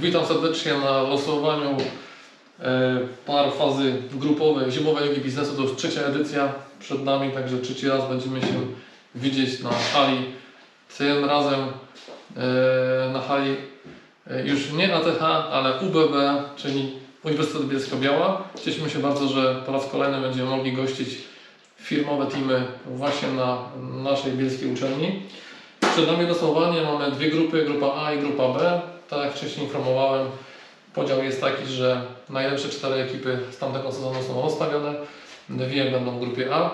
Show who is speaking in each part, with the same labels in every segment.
Speaker 1: Witam serdecznie na losowaniu e, par fazy grupowej Zimowej Ligi Biznesu. To już trzecia edycja przed nami, także trzeci raz będziemy się widzieć na hali. Tym razem e, na hali e, już nie ATH, ale UBB, czyli Uniwersytet Bielsko-Biała. Cieszymy się bardzo, że po raz kolejny będziemy mogli gościć firmowe teamy właśnie na naszej bielskiej uczelni. Przed nami losowanie mamy dwie grupy, grupa A i grupa B. Tak jak wcześniej informowałem, podział jest taki, że najlepsze cztery ekipy z tamtego sezonu są rozstawione. Dwie będą w grupie A,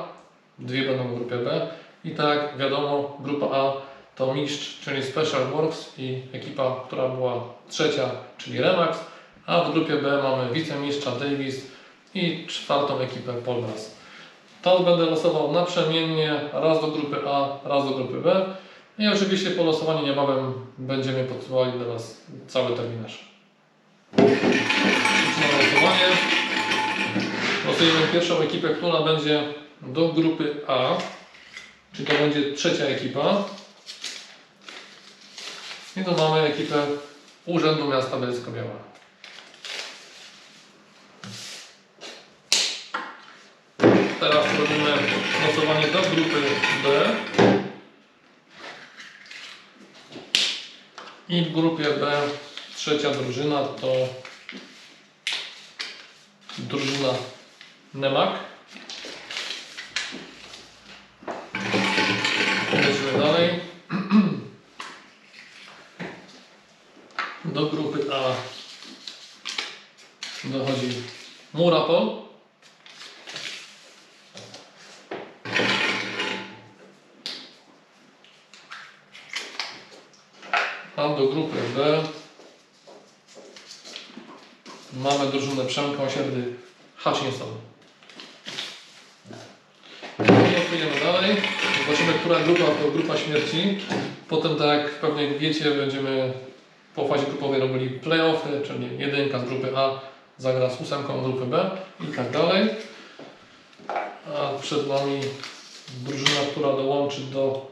Speaker 1: dwie będą w grupie B. I tak wiadomo, grupa A to mistrz, czyli Special Works i ekipa, która była trzecia, czyli Remax. A w grupie B mamy wicemistrza Davis i czwartą ekipę Polbras. To będę losował naprzemiennie, raz do grupy A, raz do grupy B. I oczywiście po losowaniu niebawem będziemy podsyłali do Was cały terminarz. Zaczynamy losowanie. Pierwszą ekipę, która będzie do grupy A, czyli to będzie trzecia ekipa. I tu mamy ekipę Urzędu Miasta Bielsko-Biała. Teraz robimy losowanie do grupy B. I w grupie B trzecia drużyna to drużyna Nemak. Lecimy dalej. Do grupy A dochodzi Murapol. A do grupy B mamy drużynę Przemka Osiedly Hutchinson. I Losujemy dalej. Zobaczymy, która grupa to grupa śmierci. Potem, tak pewnie wiecie, będziemy po fazie grupowej robili playoffy, czyli jedynka z grupy A zagra z ósemką grupy B i tak dalej. A przed nami drużyna, która dołączy do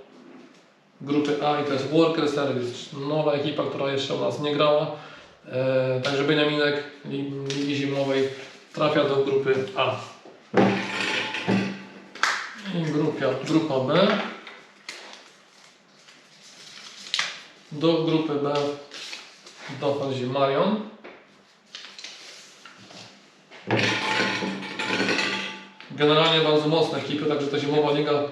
Speaker 1: grupy A i to jest Worker Service, nowa ekipa, która jeszcze u nas nie grała. E, także Beniaminek Ligi Zimowej trafia do grupy A. I grupia, grupa B. Do grupy B dochodzi Marion. Generalnie bardzo mocne ekipy, także ta zimowa liga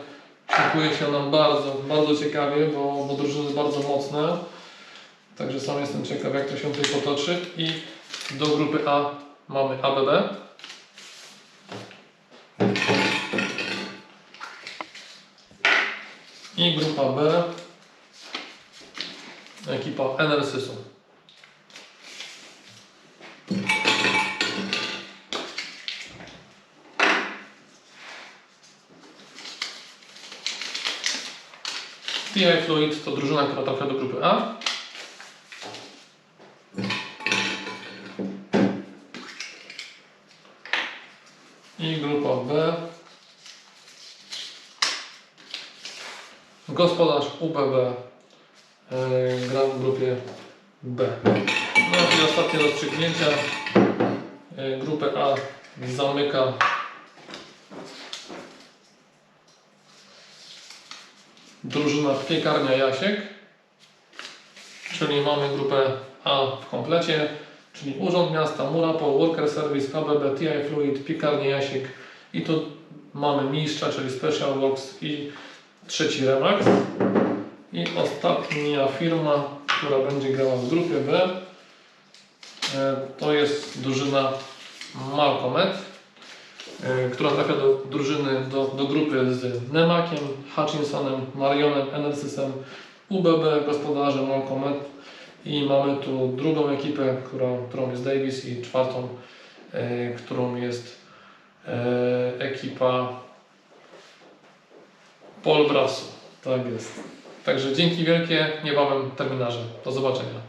Speaker 1: szykuje się nam bardzo, bardzo ciekawie, bo, bo drużyny bardzo mocne. Także sam jestem ciekaw, jak to się tutaj potoczy. I do grupy A mamy ABB. I grupa B ekipa Enersysu. TI Fluid to drużyna, która trafia do grupy A. I grupa B. Gospodarz UBB yy, gra w grupie B. No i ostatnie rozstrzygnięcia. Yy, grupę A zamyka drużyna Piekarnia Jasiek. Czyli mamy grupę A w komplecie, czyli Urząd Miasta, Murapol, Worker Service, ABB, TI Fluid, Piekarnia Jasiek i tu mamy mistrza, czyli Special Works i trzeci Remax. I ostatnia firma, która będzie grała w grupie B, e, to jest drużyna Malcomet, która trafia do drużyny, do, do grupy z Nemakiem, Hutchinsonem, Marionem, Enersysem, UBB, gospodarzem Malcomet i mamy tu drugą ekipę, którą, którą jest Davis i czwartą, e, którą jest e, ekipa Polbrasu. Tak jest. Także dzięki wielkie, niebawem terminarze. Do zobaczenia.